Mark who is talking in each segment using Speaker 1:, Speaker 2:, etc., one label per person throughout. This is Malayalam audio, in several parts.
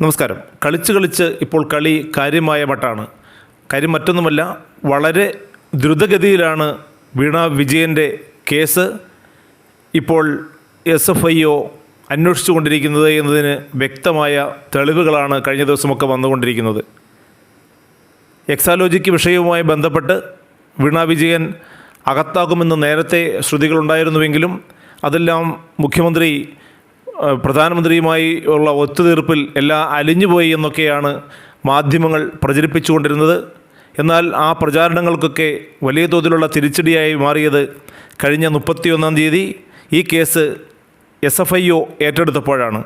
Speaker 1: നമസ്കാരം. കളിച്ച് കളിച്ച് ഇപ്പോൾ കളി കാര്യമായ മട്ടാണ് കാര്യം മറ്റൊന്നുമല്ല വളരെ ദ്രുതഗതിയിലാണ് വീണ വിജയന്റെ കേസ്. ഇപ്പോൾ എസ് എഫ് ഐ ഒ അന്വേഷിച്ചു കൊണ്ടിരിക്കുന്നത് എന്നതിന് വ്യക്തമായ തെളിവുകളാണ് കഴിഞ്ഞ ദിവസമൊക്കെ വന്നുകൊണ്ടിരിക്കുന്നത്. എക്സാലോജിക്ക് വിഷയവുമായി ബന്ധപ്പെട്ട് വീണ വിജയൻ അകത്താകുമെന്ന് നേരത്തെ ശ്രുതികളുണ്ടായിരുന്നുവെങ്കിലും അതെല്ലാം മുഖ്യമന്ത്രി പ്രധാനമന്ത്രിയുമായി ഉള്ള ഒത്തുതീർപ്പിൽ എല്ലാം അലിഞ്ഞുപോയി എന്നൊക്കെയാണ് മാധ്യമങ്ങൾ പ്രചരിപ്പിച്ചുകൊണ്ടിരുന്നത്. എന്നാൽ ആ പ്രചാരണങ്ങൾക്കൊക്കെ വലിയ തോതിലുള്ള തിരിച്ചടിയായി മാറിയത് കഴിഞ്ഞ മുപ്പത്തിയൊന്നാം തീയതി ഈ case S F I O ഏറ്റെടുത്തപ്പോഴാണ്.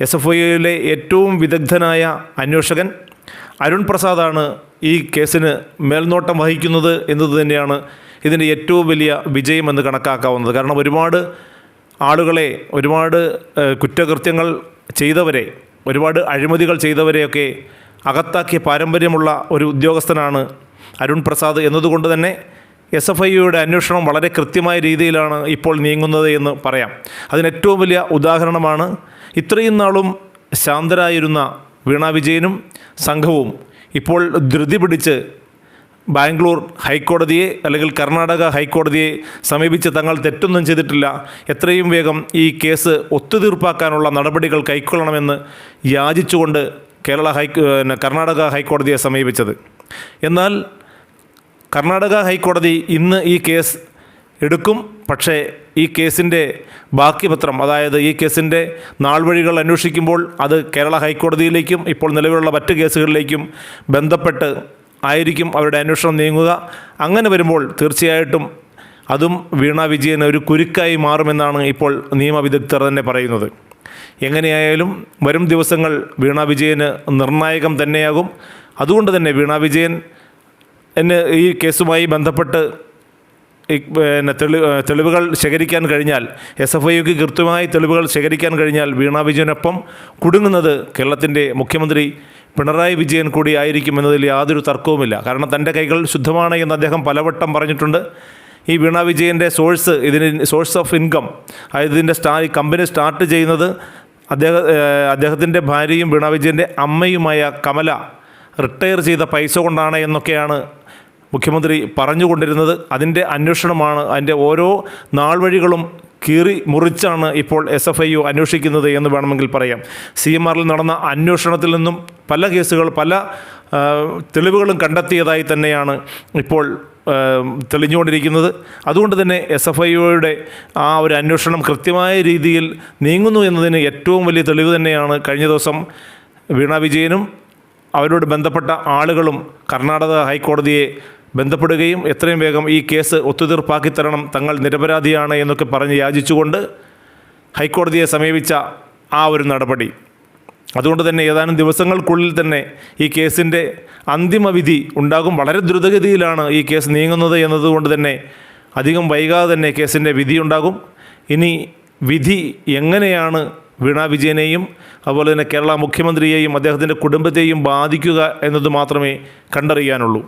Speaker 1: S F I ഒയിലെ ഏറ്റവും വിദഗ്ധനായ അന്വേഷകൻ അരുൺ പ്രസാദാണ് ഈ കേസിന് മേൽനോട്ടം വഹിക്കുന്നത് എന്നത് തന്നെയാണ് ഇതിന്റെ ഏറ്റവും വലിയ വിജയമെന്ന് കണക്കാക്കാവുന്നത്. കാരണം ഒരുപാട് ആളുകളെ ഒരുപാട് കുറ്റകൃത്യങ്ങൾ ചെയ്തവരെ ഒരുപാട് അഴിമതികൾ ചെയ്തവരെയൊക്കെ അകത്താക്കിയ പാരമ്പര്യമുള്ള ഒരു ഉദ്യോഗസ്ഥനാണ് അരുൺ പ്രസാദ് എന്നതുകൊണ്ട് തന്നെ എസ് എഫ് ഐ യുടെ അന്വേഷണം വളരെ കൃത്യമായ രീതിയിലാണ് ഇപ്പോൾ നീങ്ങുന്നത് എന്ന് പറയാം. അതിന് ഏറ്റവും വലിയ ഉദാഹരണമാണ് ഇത്രയും നാളും ശാന്തരായിരുന്ന വീണ വിജയനും സംഘവും ഇപ്പോൾ ധൃതി പിടിച്ച് ബാംഗ്ലൂർ ഹൈക്കോടതിയെ അല്ലെങ്കിൽ കർണാടക ഹൈക്കോടതിയെ സമീപിച്ച് തങ്ങൾ തെറ്റൊന്നും ചെയ്തിട്ടില്ല. എത്രയും വേഗം ഈ കേസ് ഒത്തുതീർപ്പാക്കാനുള്ള നടപടികൾ കൈക്കൊള്ളണമെന്ന് യാചിച്ചുകൊണ്ട് കേരള ഹൈ കർണാടക ഹൈക്കോടതിയെ സമീപിച്ചത്. എന്നാൽ കർണാടക ഹൈക്കോടതി ഇന്ന് ഈ കേസ് എടുക്കും. പക്ഷേ ഈ കേസിന്റെ ബാക്കി പത്രം അതായത് ഈ കേസിന്റെ നാൾവഴികൾ അന്വേഷിക്കുമ്പോൾ അത് കേരള ഹൈക്കോടതിയിലേക്കും ഇപ്പോൾ നിലവിലുള്ള മറ്റ് കേസുകളിലേക്കും ബന്ധപ്പെട്ട് ആയിരിക്കും അവരുടെ അന്വേഷണം നീങ്ങുക. അങ്ങനെ വരുമ്പോൾ തീർച്ചയായിട്ടും അതും വീണ വിജയൻ ഒരു കുരുക്കായി മാറുമെന്നാണ് ഇപ്പോൾ നിയമവിദഗ്ധർ തന്നെ പറയുന്നത്. എങ്ങനെയായാലും വരും ദിവസങ്ങൾ വീണ വിജയന് നിർണായകം തന്നെയാകും. അതുകൊണ്ട് തന്നെ വീണ വിജയൻ എന്നെ ഈ കേസുമായി ബന്ധപ്പെട്ട് പിന്നെ തെളി തെളിവുകൾ ശേഖരിക്കാൻ കഴിഞ്ഞാൽ എസ് എഫ് ഐക്ക് കൃത്യമായി തെളിവുകൾ ശേഖരിക്കാൻ കഴിഞ്ഞാൽ വീണ വിജയനൊപ്പം കുടുങ്ങുന്നത് കേരളത്തിന്റെ മുഖ്യമന്ത്രി പിണറായി വിജയൻ കൂടി ആയിരിക്കും എന്നതിൽ യാതൊരു തർക്കവുമില്ല. കാരണം തന്റെ കൈകൾ ശുദ്ധമാണ് എന്ന് അദ്ദേഹം പലവട്ടം പറഞ്ഞിട്ടുണ്ട്. ഈ വീണ വിജയന്റെ സോഴ്സ് ഇതിന് സോഴ്സ് ഓഫ് ഇൻകം അതായത് ഇതിന്റെ സ്റ്റാ ഈ കമ്പനി സ്റ്റാർട്ട് ചെയ്യുന്നത് അദ്ദേഹം അദ്ദേഹത്തിന്റെ ഭാര്യയും വീണ വിജയന്റെ അമ്മയുമായ കമല റിട്ടയർ ചെയ്ത പൈസ കൊണ്ടാണ് എന്നൊക്കെയാണ് മുഖ്യമന്ത്രി പറഞ്ഞുകൊണ്ടിരുന്നത്. അതിന്റെ അന്വേഷണമാണ് അതിന്റെ ഓരോ നാൾ വഴികളും കീറി മുറിച്ചാണ് ഇപ്പോൾ എസ് എഫ് ഐ യു അന്വേഷിക്കുന്നത് എന്ന് വേണമെങ്കിൽ പറയാം. സി എം ആറിൽ നടന്ന അന്വേഷണത്തിൽ നിന്നും പല കേസുകൾ പല തെളിവുകളും കണ്ടെത്തിയതായി തന്നെയാണ് ഇപ്പോൾ തെളിഞ്ഞുകൊണ്ടിരിക്കുന്നത്. അതുകൊണ്ട് തന്നെ എസ് എഫ് ഐ ഒയുടെ ആ ഒരു അന്വേഷണം കൃത്യമായ രീതിയിൽ നീങ്ങുന്നു എന്നതിന് ഏറ്റവും വലിയ തെളിവ് തന്നെയാണ് കഴിഞ്ഞ ദിവസം വീണ വിജയനും അവരോട് ബന്ധപ്പെട്ട ആളുകളും കർണാടക ഹൈക്കോടതിയെ ബന്ധപ്പെടുകയും എത്രയും വേഗം ഈ കേസ് ഒത്തുതീർപ്പാക്കി തരണം തങ്ങൾ നിരപരാധിയാണ് എന്നൊക്കെ പറഞ്ഞ് യാചിച്ചുകൊണ്ട് ഹൈക്കോടതിയെ സമീപിച്ച ആ ഒരു നടപടി. അതുകൊണ്ട് തന്നെ ഏതാനും ദിവസങ്ങൾക്കുള്ളിൽ തന്നെ ഈ കേസിന്റെ അന്തിമവിധി ഉണ്ടാകും. വളരെ ദ്രുതഗതിയിലാണ് ഈ കേസ് നീങ്ങുന്നത് എന്നതുകൊണ്ട് തന്നെ അധികം വൈകാതെ തന്നെ കേസിന്റെ വിധി ഉണ്ടാകും. ഇനി വിധി എങ്ങനെയാണ് വീണ വിജയനെയും അതുപോലെ തന്നെ കേരള മുഖ്യമന്ത്രിയെയും അദ്ദേഹത്തിന്റെ കുടുംബത്തെയും ബാധിക്കുക എന്നത് മാത്രമേ കണ്ടറിയാനുള്ളൂ.